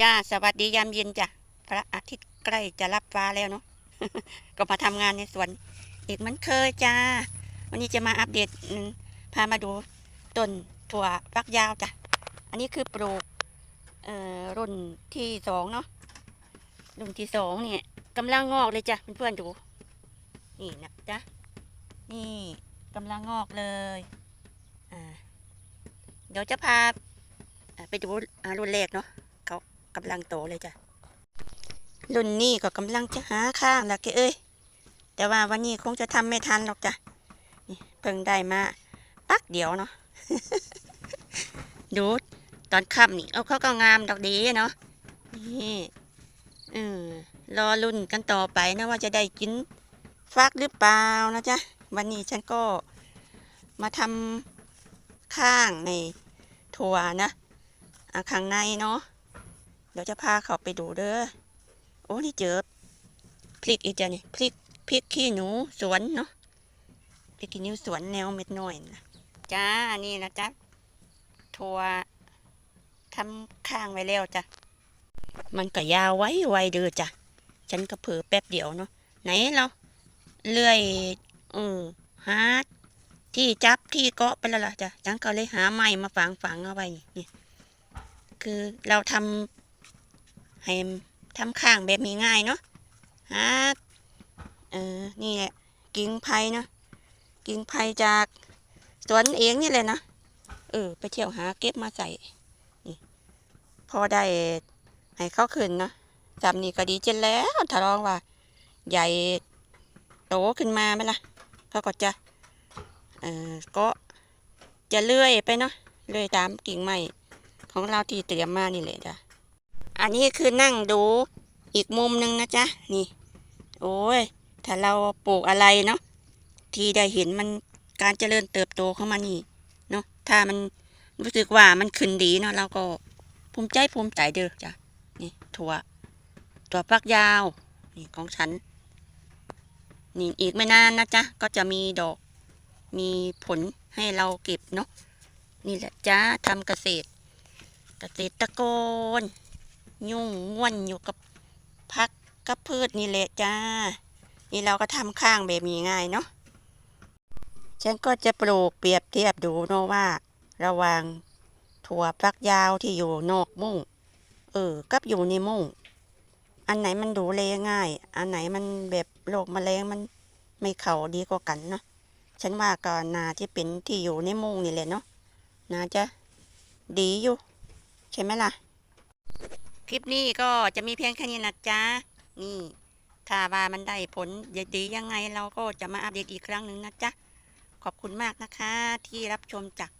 จ้า สวัสดียามเย็นจ้ะ พระอาทิตย์ใกล้จะรับฟ้าแล้วเนาะ ก็มาทำงานในสวนอีกเหมือนเคยจ้า วันนี้จะมาอัปเดตพามาดูต้นถั่วฟักยาวจ้ะ อันนี้คือปลูกเอ่อรุ่นที่สองเนาะ รุ่นที่สองเนี่ยกำลังงอกเลยจ้ะเพื่อนๆดู นี่นะจ๊ะนี่กำลังงอกเลย อ่า เดี๋ยวจะพาไปดูรุ่นแรกเนาะ กำลังโตเลยจ้ะรุ่นนี้ก็กำลังจะหาข้างแล้วแกเอ้ยแต่ว่าวันนี้คงจะทำไม่ทันหรอกจ้ะนี่เพิ่งได้มาปักเดียวเนาะดูตอนค่ำนี่เอาเขาก็งามดอกดีเนาะนี่เออรอรุ่นกันต่อไปนะว่าจะได้กินฟักหรือเปล่านะจ๊ะวันนี้ฉันก็มาทำข้างในถั่วนะอะข้างในเนาะ ดี๋ยวจะพาเขาไปดูเด้อ โอ้นี่เจอพริกอีกจ้ะนี่พริกพริกขี้หนูสวนเนาะพริกขี้หนูสวนแนวเม็ดน้อยนะจ้านี่นะจ๊ะถั่วทำข้างไว้แล้วจ้ะมันก็ยาวไว้ไวเด้อจ้ะฉันก็เผลอแป๊บเดียวเนาะไหนเราเลื่อยเออหาที่จับที่เกาะไปแล้วล่ะจ้ะฉันก็เลยหาไม้มาฝังฝังเอาไว้นี่คือเราทำ ให้ทำข้างแบบง่ายๆเนาะฮะเออนี่แหละกิ่งไผ่เนาะกิ่งไผ่จากสวนเองนี่เลยนะเออไปเที่ยวหาเก็บมาใส่นี่พอได้ให้เขาขึ้นนะจำนี่ก็ดีจนแล้วถ้าลองว่า ใหญ่โตขึ้นมาไหมล่ะเขาก็จะเออก็จะเลื่อยไปเนาะเลื่อยตามกิ่งไม้ของเราที่เตรียมมานี่แหละจ้ะ อันนี้คือนั่งดูอีกมุมหนึ่งนะจ๊ะ นี่ โอ้ย ถ้าเราปลูกอะไรเนาะ ที่ได้เห็นมันการเจริญเติบโตของมันนี่เนาะ ถ้ามันรู้สึกว่ามันขึ้นดีเนาะเราก็ภูมิใจภูมิใจเด้อจ้ะ นี่ถั่วถั่วฟักยาว นี่ของฉัน นี่อีกไม่นานนะจ๊ะ ก็จะมีดอก มีผลให้เราเก็บเนาะ นี่แหละจ้าทำเกษตร เกษตรกร ยุ่งง่วนอยู่กับพักกับพืชนี่แหละจ้า นี่เราก็ทำข้างแบบนี้ง่ายเนาะ ฉันก็จะปลูกเปรียบเทียบดูเนาะว่า ระหว่างถั่วฟักยาวที่อยู่นอกมุ้งเออ กับอยู่ในมุ้งอันไหนมันดูแลง่าย อันไหนมันแบบโรคแมลงมันไม่เข้าดีกว่ากันเนาะ ฉันว่าก็นาที่เป็นที่อยู่ในมุ้งนี่แหละเนาะ นาจะดีอยู่ ใช่ไหมล่ะ คลิปนี้ก็จะมีเพียงแค่นี้นะจ๊ะ นี่ถ้าว่ามันได้ผลดียังไงเราก็จะมาอัปเดตอีกครั้งหนึ่งนะจ๊ะ ขอบคุณมากนะคะที่รับชมจาก